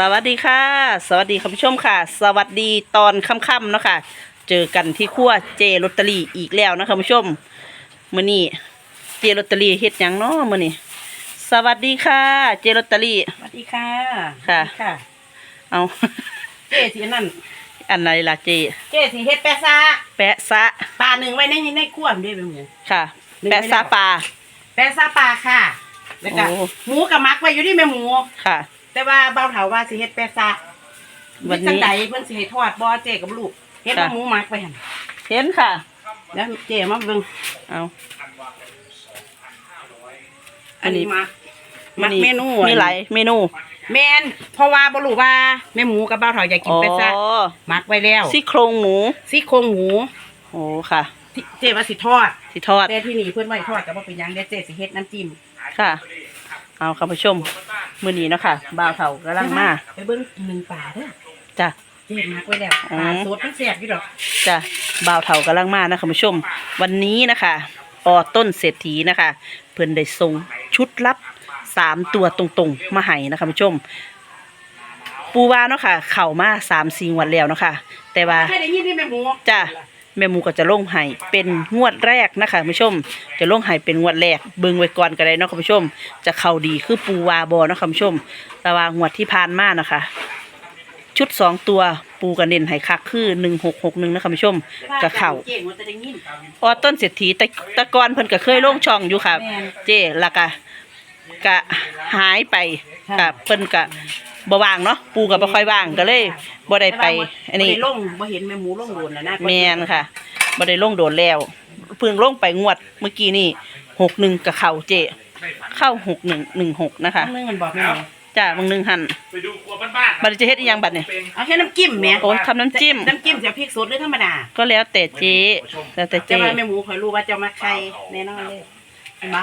สวัสดีค่ะ สวัสดีคุณผู้ชมค่ะ สวัสดีตอนค่ำๆเนาะค่ะ เจอกันที่ครัวเจลอตเตอรี่อีกแล้วนะคะคุณผู้ชมมื้อนี้เจลอตเตอรี่เฮ็ดหยังเนาะมื้อนี้สวัสดีค่ะ เจลอตเตอรี่ สวัสดีค่ะค่ะค่ะเอา เจ๊สีนั่น อันไหนล่ะเจ เจ๊สีเฮ็ดแปะซาแปะซะปลาหนึ่งไว้ในในขั้วมันด้วยเป็นหมู ค่ะหนึ่งแปะซะไม่ได้ปลา แปะซาปลาค่ะ แล้วก็โอ้ หมูกับมักไว้อยู่ที่แม่หมู ค่ะ แต่ว่าเบาเถาว่าสิเฮ็ดแปะซาวันนี้จังใดเพิ่นสิให้ทอดบ่เจ๊กับลูกเฮ็ดค่ะว่าหมูมักไปหั่นเห็นค่ะ แล้วเจ๊มาเบิ่งเอาอันนี้มักมักนี่เมนูมีหลายเมนูแม่นเพราะว่าบ่รู้ว่าแม่หมูกับเบาเถาอยากกินอ๋อแปะซามักไว้แล้วซี่โครงหมูซี่โครงหมูโอ้ค่ะที่เจ๊ว่าสิทอดที่ทอดแต่ที่นี่เพิ่นไว้ทอดก็บ่เป็นหยังเดี๋ยวเจ๊สิเฮ็ดน้ำจิ้มค่ะ เอาคุณผู้ชมมื้อนี้เนาะค่ะบ่าวเฒ่ากำลังมาไปเบิ้งหนึ่งป่าเด้อจ้ะเจ็บมักไว้แล้วอืมปลาสดมันแซ่บอยู่ดอกจ้ะบ่าวเฒ่ากำลังมานะคุณผู้ชม วันนี้นะคะออต้นเศรษฐีนะคะ เพิ่นได้ส่งชุดลับสามตัวตรงๆมาให้นะคะคุณผู้ชม ปูว่าเนาะค่ะ เข้ามาสามสี่งวดแล้วเนาะค่ะ แต่ว่า แค่ได้ยินที่แม่หมูจ้ะ แม่หมูก็จะลงให้เป็นงวดแรกนะคะคุณผู้ชม จะลงให้เป็นงวดแรกเบิ่งไว้ก่อนก็ได้เนาะคุณผู้ชม จะเข้าดีคือปูวาบอเนาะคุณผู้ชมแต่ว่างวดที่ผ่านมานะคะ ชุดสองตัวปูกันเด่นให้คักคือหนึ่งหกหกหนึ่งนะคุณผู้ชมก็เข้าเจ๊งว่าจะได้ยินออต้นเศรษฐีแต่แตะกอนเพิ่นก็เคยลงช่องอยู่ค่ะแม่นเจ้แล้วก็กะหายไปค่ะกับเพิ่นก็ บ่ว่างเนาะปูก็บ่ค่อยว่างก็เลยบ่ได้ไป อันนี้บ่ได้ลงบ่เห็นแม่หมูลงโดนแล้วนะแมนค่ะบ่ได้ลงโดนแล้วเพิ่งลงไปงวดเมื่อกี้นี่หกหนึ่งกับเข้าเจ เข้าหกหนึ่งหนึ่งหกนะคะอันนึงมันบอกแม่หมูจ้าบางหนึ่งหันไปดูครัวบ้านๆบัดนี้จะเฮ็ดอีหยังบัดเนี่ยเอาแค่น้ำจิ้มแหม่โอ้ยทำน้ำจิ้มน้ำจิ้มจะพริกสดหรือธรรมดาก็แล้วแต่เจแล้วแต่เจแต่ว่าแม่หมูคอยรู้ว่าเจะมาใครแน่นอนเลยเห็นปะ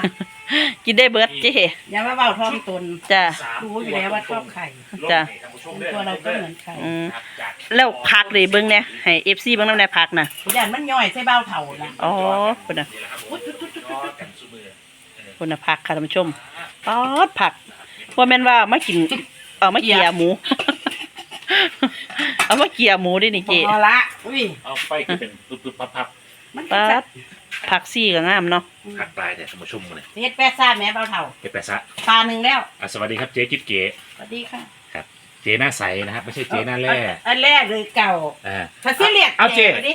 กินได้เบิดเจอย่ามาเว้าท้องตนจ้ารู้อยู่แล้วว่าชอบไข่จ้ะ ตัวเราก็เหมือนไข่อืมแล้วพักเลยเบิ่งเนี่ยให้ FC เบิ่งนำแน่พักน่ะย่านมันย่อยใส่เบ้าเถ่านะอ๋อพุ่นน่ะอุ๊ยตุ๊ดตุ๊ดตุ๊ดตุ๊ดตุ๊ดพุ่นน่ะพักค่ะท่านผู้ชมป๊อดผักว่าแม่นว่ามากิน เอามาเกียหมู เอามาเกียหมูดินี่เจพอละอุ้ยเอาไฟคือเป็นปุ๊บๆพับมันป๊าจะด ผักซี่ก็งามเนาะๆหักปลายแต่สมุชุ่มเลยเฮ็ดแป๊ะซ่าแม่เบ้าเถ่าเก็บไปซะปลาหนึ่งแล้วอะสวัสดีครับเจ๊จิ๊ดเก๋สวัสดีค่ะครับเจ๊หน้าใสนะครับไม่ใช่เจ๊หน้าแร่อันแรกเลยเก่าอ่าถ้าเสียเรียกเอาเจ๊แกะดิ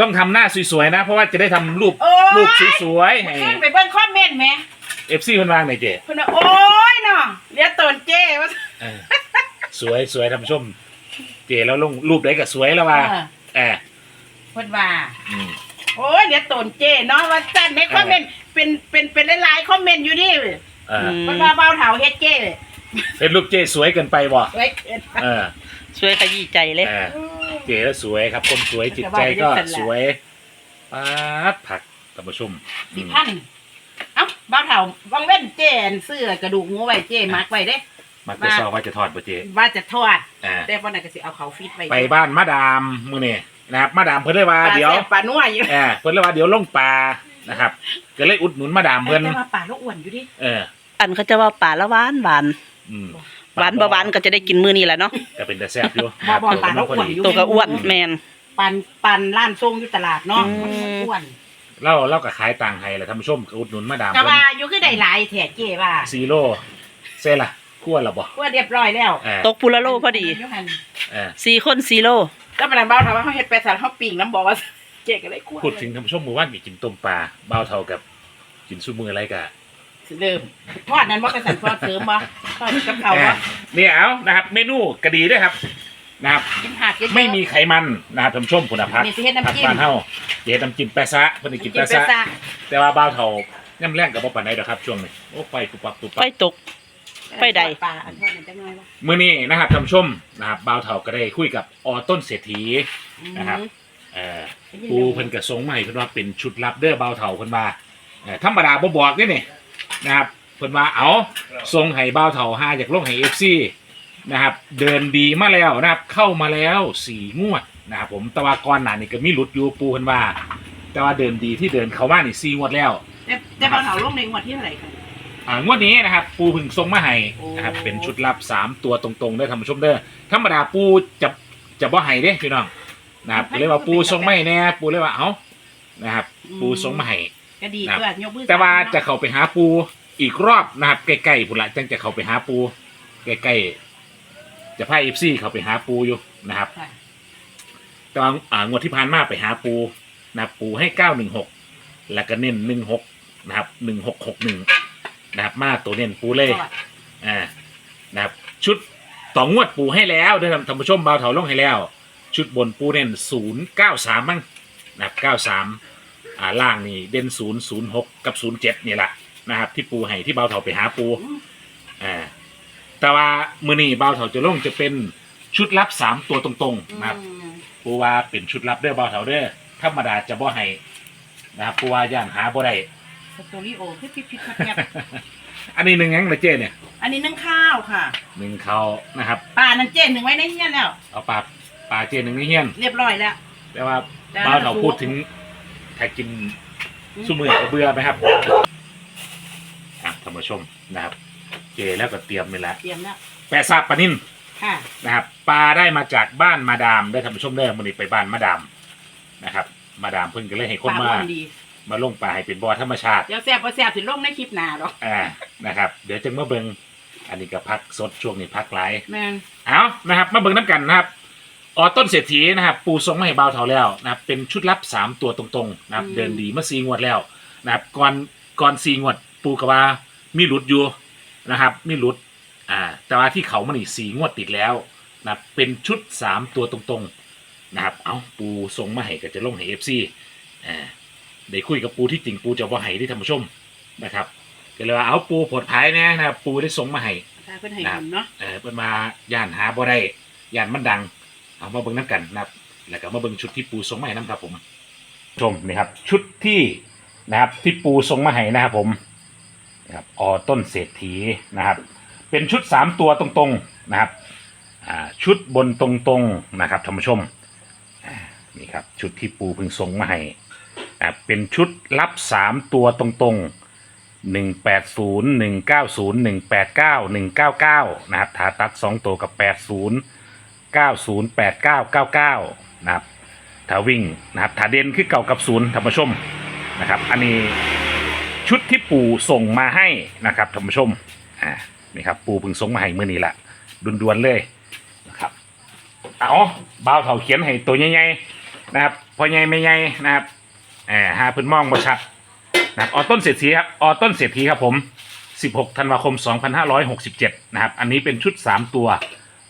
ต้องทำหน้าสวยๆนะ เพราะว่าจะได้ทำรูปโอ้ยรูปสวยๆให้ขึ้นไปเบิ่งคอมเมนต์แหม่เอฟซีคนวางหน่อยเจ๊เพิ่นว่าโอ้ยเนาะเรียกตนเจ้ว่าเออสวยสวยทำชม เจ๊แล้วลงรูปได้ก็สวยแล้วว่าเออเออเพิ่นว่าอืม โอ้ยเรียกตนเจ้เนาะว่าจันในคอมเมนต์เป็นเป็นเป็นหลายๆคอมเมนต์อยู่นี่เออเพิ่นว่าเบาเฒ่าเฮ็ดเจ้เป็นรูปเจ๊สวยเกินไปบ่ไว้เกินเออช่วยขยี้ใจเลย เออเจ๊แล้วสวยครับคนสวยจิตใจก็สวยป๊าดผักท่านผู้ชมอืสิมพันเอ้าเบาเฒ่าวังเว้นเจ้อันเสื้อกระดูกหมูไว้เจ้มักไว้เด้มักจะซอว่าจะทอดป่ะเจ๊ว่าจะทอด อ่าแต่วันนั้นก็สิเอาเขาฟีดไว้ไปบ้านมาดามมือนี่ นะครับมาดามเพิ่นเลยว่าปลาเดี๋ยวแซ่บปลานัวอยู่เออเพิ่นเลยว่าเดี๋ยวลงปลานะครับก็เลยอุดหนุนมาดามเพิ่นแต่ว่าปลาลูกอ้วนอยู่ดิเอออันเขาจะว่าป่าละหวานหวานอืมหวานบ่หวานก็จะได้กินมื้อนี้แหละเนาะก็เป็นแต่แซ่บอยู่บ่บ่ปลาลูกอ้วนอยู่ตัวก็อ้วนแมน ปันปันร้านทรงอยู่ตลาดเนาะอืม มันอ้วนเล่าเล่ากับขายต่างให้แหละท่านผู้ชมก็อุดหนุนมาดามก็เพิ่นว่าอยู่คือได้หลายแท้เจ้ว่าซีโร่เซ่ล่ะคั่วละบ่ว่าเรียบร้อยแล้วเออตกปุระโลพอดียู่หั่นเออสี่คนสี่โล แล้วมันเบาถามว่าเขาเฮ็ดแปดสารเขาปิ่งน้ำบอกว่าเจ๊ก็ได้กลัวพูดถึงท่านผู้ชมหมู่บ้านมีกินต้มปลาเบาเท่ากับกินซุมืออะไรกะเดิมทอดนั้นบ่กระสันทอดเสริมบ่ทอดกับเขาวเอบ่อเนี่ยเอานะครับ เมนูกระดีด้วยครับนะครับกินผักเยอะๆไม่มีไขมันนะครับท่านผู้ชมคุณภาพนี่สิเฮ็ดน้ำจิ้มผักบ้านเฮาเดี๋ยวน้ำจิ้มแปะซะเพิ่นสิกินกินแปะแปดซะสารแต่ว่าบ้าวเท่าย่ำแรงกับบ่ปานใดดอกครับช่วงนี้โอ้ไฟปุบปับปุบไฟปับตก ไปใดปลาอันทอดมันจังน้อยบ่มื้อนี้นะครับท่านผู้ชมนะครับบ้าวเท่าก็ได้คุยกับออต้นเศรษฐี นะครับ เอ่อปูเพิ่นก็ส่งมาให้เพิ่นว่าเป็นชุดลับเด้อบ้าวเท่าเพิ่นว่าเอ่อธรรมดาบ่บอกเด้นี่นะครับเพิ่นว่าเอาส่งให้บ้าวเท่าหาจากลงให้ FC นะครับ เดินดีมาแล้วนะครับ เข้ามาแล้วสี่งวดนะครับผมแต่ว่าก่อนหน้านี้ก็มีหลุดอยู่ปูเพิ่นว่า แต่ว่าเดินดีที่เดินเข้ามานี่สี่งวดแล้ว แต่แต่เบาเถาลงในงวดที่เท่าไหร่คะ อ่างวดนี้นะครับ ปูพึ่งทรงมาให้นะครับ เป็นชุดลับสามตัวตรงๆเด้อท่านผู้ชมเด้อธรรมดาปูจะจะบ่ให้เด้พี่น้องนะครับเรียกว่าปูทรงไม่แน่ปูเรียกว่าเอ้านะครับ ปูทรงมาให้ ก็ดีครับ เพื่อนยกมือแต่ว่าจะเข้าไปหาปูอีกรอบนะครับใกล้ๆพุ่นละจังจะเข้าไปหาปูใกล้ๆจะพาเอฟซีเข้าไปหาปูอยู่นะครับ ค่ะแต่ว่าอ่างวดที่ผ่านมาไปหาปูนะครับปูให้เก้าหนึ่งหกแล้วก็เน้นหนึ่งหกนะครับหนึ่งหกหกหนึ่ง นะครับมาตัวเน้นปูเลยก็อ่านะครับชุดต่องวดปูให้แล้วได้อท่านผู้ชมเบาเถาลงให้แล้ว ชุดบนปูเน้นศูนย์เก้าสามมั้งนะครับเก้าสามอ่าล่างนี่เด่นศูนย์ศูนย์หกกับศูนย์เจ็ดนี่แหละนะครับที่ปูให้ที่เบาเถาไปหาปูอ่าแต่ว่ามือนี้เบาเถาจะลงจะเป็นชุดลับสามตัวตรงๆนะครับอืมปูว่าเป็นชุดลับเด้อบ่าวเถาเด้อธรรมดาจะบ่ให้นะครับปูว่าย่านหาบ่ได้ สตูดิโอพิพิพิพิแคบอันนี้หนึ่งหยังนะเจ้เนี่ยอันนี้นึ่งข้าวค่ะหนึ่งเขานะครับปลานันเจนหนึ่งไว้ในเงี้ยแล้ว เอาปลาปลาเจ้หนึ่งในเฮียนเรียบร้อยแล้ว แต่ว่าจ้าบ่าวเถาพูดถึงถ้ากินสุมือก็เบื่อไหมครับอะท่านผู้ชมนะครับ เจแล้วก็เตรียมไปแล้วเตรียมแล้วแปะซาบปลานิ่นค่ะนะครับปลาได้มาจากบ้านมาดามได้ท่านผู้ชมเด้อมื้อนี้ไปบ้านมาดามนะครับ มาดามเพิ่นก็เลยให้คนปลามาอ้วนดี มาลงปลาให้เป็นบ่อธรรมชาติ เดี๋ยวแซ่บก็แซ่บสิลงในคลิปหน้าหรอกอ่า นะครับ เดี๋ยวจึงมาเบิงอันนี้ก็พักสดช่วงนี้พักไลฟ์แม่นเอานะครับ มาเบิงน้ำกันนะครับ ออต้นเศรษฐีนะครับ ปูทรงมาให้เบาเท่าแล้วนะครับ เป็นชุดลับสามตัวตรงๆนะครับ เดินดีเมื่อซีงวดแล้วนะครับ ก่อน ก่อนซีงวด ปูกว่ามีหลุดอยู่นะครับ มีหลุด อ่า แต่ว่าที่เขามันอีกสีงวดติดแล้วนะครับ เป็นชุดสามตัวตรงๆนะครับ เอาปูทรงมาให้ก็จะลงให้เอฟซีอ่า ได้คุยกับปูที่จริงปูจะบ่ให้ที่ท่านผู้ชมนะครับก็เลยว่าเอาปูผดภายแน่นะครับปูได้ส่งมาให้ถ้าเพิ่นให้บุญเนาะเออเป็นมาย่านหาบ่ได้ย่านมันดัง เอามาเบิ่งน้ำกันนะครับ แล้วก็มาเบิ่งชุดที่ปูส่งมาให้น้ำครับผมชมนี่ครับชุดที่นะครับที่ปูส่งมาให้นะครับผมนะครับออต้นเศรษฐีนะครับ เป็นชุดสามตัวตรงๆนะครับอ่าชุดบนตรงๆนะครับท่านผู้ชมอ่านี่ครับชุดที่ปูเพิ่งส่งมาให้ อ่าเป็นชุดรับสามตัวตรงๆหนึ่งแปดศูนย์หนึ่งเก้าศูนย์หนึ่งแปดเก้าหนึ่งเก้าเก้านะครับถาตัดสองตัวกับแปดศูนย์เก้าศูนย์แปดเก้าเก้าเก้านะครับถ้าวิ่งนะครับถ้าเด่นคือเก่ากับศูนย์ท่านผู้ชมนะครับ อันนี้ชุดที่ปู่ส่งมาให้นะครับท่านผู้ชมอ่านี่ครับปู่เพิ่งส่งมาให้เมื่อนี้ละด่วนๆเลยนะครับเอาบ่าวเถาเขียนให้ตัวใหญ่ๆนะครับพอใหญ่ไม่ใหญ่นะครับ อบหาเพิ่นมองบ่ชัดนะครับออต้นเศรษฐีครับออต้นเศรษฐีครับผม 16ธันวาคม 2567 นะครับ อันนี้เป็นชุด 3 ตัว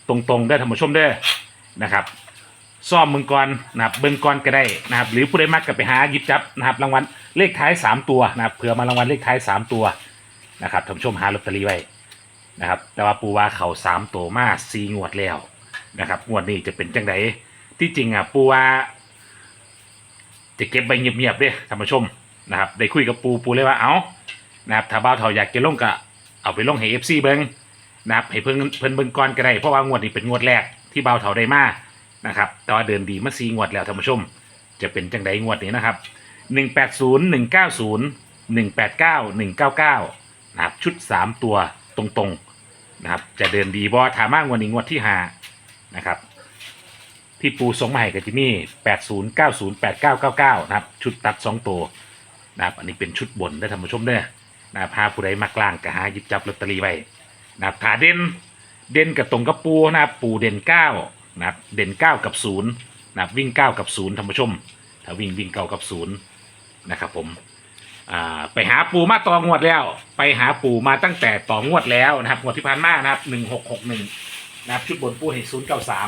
ตรงๆได้ท่านผู้ชมเด้อนะครับซ่อมมึงกรนะครับเบิ่งกรก็ได้นะครับ หรือผู้ใดมักก็ไปหาหยิบจับนะครับ รางวัลเลขท้าย 3 ตัวนะครับเผื่อมารางวัลเลขท้าย 3 ตัวนะครับท่านผู้ชมหาลอตเตอรี่ไว้นะครับ แต่ว่าปูว่าเขา3ตัวมา4งวดแล้วนะครับงวดนี้จะเป็นจังไดที่จริงอะปูว่า จะเก็บใบเงียบๆเด้ท่านผู้ชมนะครับได้คุยกับปูปูเลยว่าเอานะครับถ้าบ่าวเฒ่าอยากจะลงก็เอาไปลงให้ FC เบิ่งนะครับให้เพิ่นเพิ่นเบิ่งก่อนก็ได้เพราะว่างวดนี้เป็นงวดแรกที่บ่าวเฒ่าได้มานะครับแต่ว่าเดินดีมา4งวดแล้วท่านผู้ชม จะเป็นจังไดงวดนี้นะครับ180 190 189 199นะครับชุด 3 ตัวตรงๆนะครับจะเดินดีบ่ถามางวดนี้งวดที่หานะครับ ที่ปูสงให้ก็จะมี80 90 89 99นะครับ ชุดตัด2ตัวนะครับ อันนี้เป็นชุดบนได้ท่านผู้ชมเด้อนะครับพาผู้ใดมากลางก็หาหยิบจับลอตเตอรี่ไว้นะครับถาเด่นเด่นกับตรงกับปูนะครับปูเด่น9นะครับ เด่น9กับ0นะครับวิ่ง9กับ0ท่านผู้ชม ถ้าวิ่งวิ่ง9กับ0นะครับผมอ่าไปหาปูมาต่องวดแล้ว ไปหาปูมาตั้งแต่ต่องวดแล้วนะครับงวดที่ผ่านมานะครับ1661นะครับชุดบนปูให้093น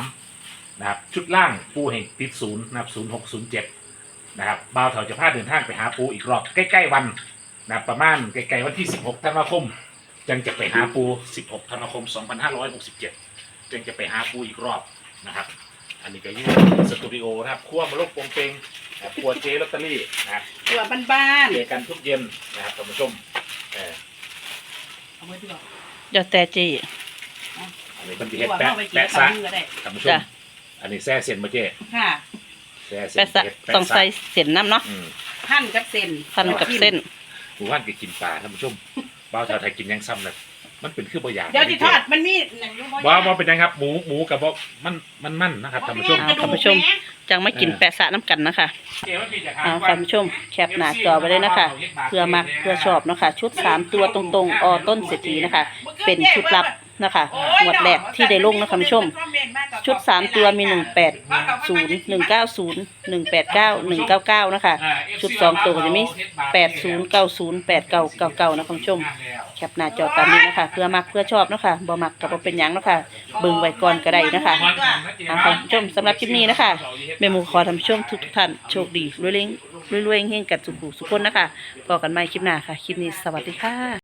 ะครับชุดล่างปูแห่งติดศูนย์นะครับศูนย์หกศูนย์เจ็ดนะครับบ่าวเถาจะพาเดินทางไปหาปูอีกรอบใกล้ๆวันนะครับประมาณใกล้ๆวันที่สิบหกธันวาคมจึงจะไปหาปูสิบหกธันวาคมสองพันห้าร้อยหกสิบเจ็ดจึงจะไปหาปูอีกรอบนะครับ อันนี้ก็อยู่สตูดิโอนะครับครัวมาลกโปงเปงนะครับครัวเจลอตเตอรี่นะครับตัวบ้านเจอกันทุกเย็นนะครับท่านผู้ชมเออๆเอาไว้ดีกว่าเดี๋ยวแต่เจีอันนี้เป็นตัเห็ดวแปะเข้าไปกินแปะกับซะมือก็ได้ท่านผู้ชม จ้ะ อันนี้แซ่เส้นมาเจค่ะแซ่เส้แปะนซะเห็ดแปะต้องซะใส่เส้นน้ำเนาะอืมหั่นกับเส้นพันกับเส้น หมู่บ้านก็กินปลาท่านผู้ชมบ่าวเถาไทยกินยังซ้ำเลยมันเป็นคือบ่อยากเดี๋ยวที่ทอดมันมีหนังอยู่ว่าว่าเป็นยังครับหมูหมูกับบ่มันมันมันนะครับท่านผู้ชมเอาท่านผู้ชม จังมากินแปะสะน้ำกันนะคะเอาท่านผู้ชมแคปหน้าจอไว้เลยนะคะ เพื่อมักเพื่อชอบเนาะคะ ชุด3ตัวตรงๆ ออต้นเศรษฐีนะคะ เป็นชุดลับ นะคะงวดแรกที่ได้ลงนะคะคุณผู้ชม ชุด3ตัวมี180 190 189 199นะคะ ชุด2ตัวก็จะมี80 90 8999นะคะคุณผู้ชม แคปหน้าจอตามนี้นะคะ เพื่อมักเพื่อชอบเนาะคะบ่มักก็บ่เป็นหยังเนาะคะเบิ่งไว้ก่อนก็ได้นะคะเอาค่ะคุณผู้ชมสำหรับคลิปนี้นะคะแม่หมูขอทำชมทุกๆท่านโชคดีรวยเล้งรวยๆเฮงๆกันสุขสุขคนนะคะพอกันใหม่คลิปหน้าค่ะ คลิปนี้สวัสดีค่ะ